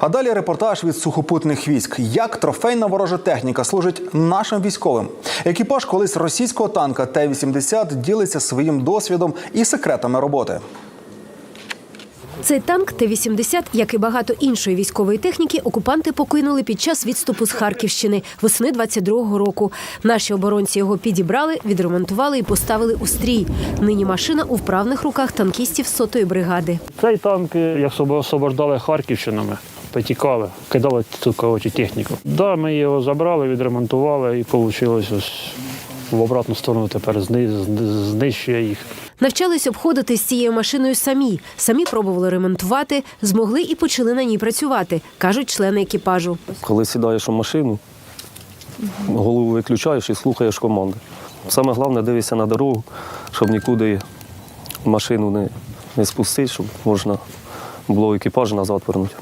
А далі репортаж від сухопутних військ. Як трофейна ворожа техніка служить нашим військовим. Екіпаж колись російського танка Т-80 ділиться своїм досвідом і секретами роботи. Цей танк Т-80, як і багато іншої військової техніки, окупанти покинули під час відступу з Харківщини весни 22-го року. Наші оборонці його підібрали, відремонтували і поставили у стрій. Нині машина у вправних руках танкістів сотої бригади. Цей танк, як особ- освобождали Харківщину, ми потікали, кидали цю коротше, техніку. Да, ми його забрали, відремонтували і вийшло ось в обратну сторону тепер зни- зни- знищує їх. Навчались обходити з цією машиною самі. Самі пробували ремонтувати, змогли і почали на ній працювати, кажуть члени екіпажу. Коли сідаєш у машину, голову виключаєш і слухаєш команди. Саме головне дивишся на дорогу, щоб нікуди машину не, не спустити, щоб можна було екіпаж назад вернути.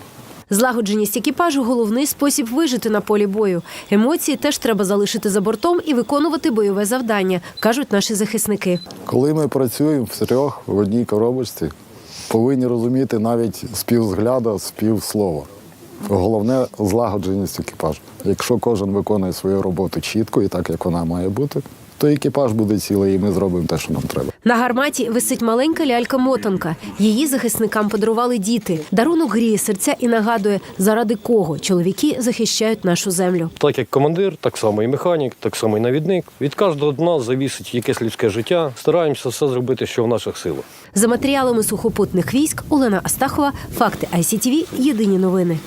Злагодженість екіпажу головний спосіб вижити на полі бою. Емоції теж треба залишити за бортом і виконувати бойове завдання, кажуть наші захисники. Коли ми працюємо в трьох в одній коробочці, повинні розуміти навіть співзгляда, співслова. Головне злагодженість екіпажу. Якщо кожен виконує свою роботу чітко і так, як вона має бути, то екіпаж буде цілий, і ми зробимо те, що нам треба. На гарматі висить маленька лялька-мотанка. Її захисникам подарували діти. Дарунок гріє серця і нагадує, заради кого чоловіки захищають нашу землю. Так як командир, так само і механік, так само і навідник. Від кожного з нас завісить якесь людське життя. Стараємося все зробити, що в наших силах. За матеріалами сухопутних військ Олена Астахова, факти ICTV, Єдині новини.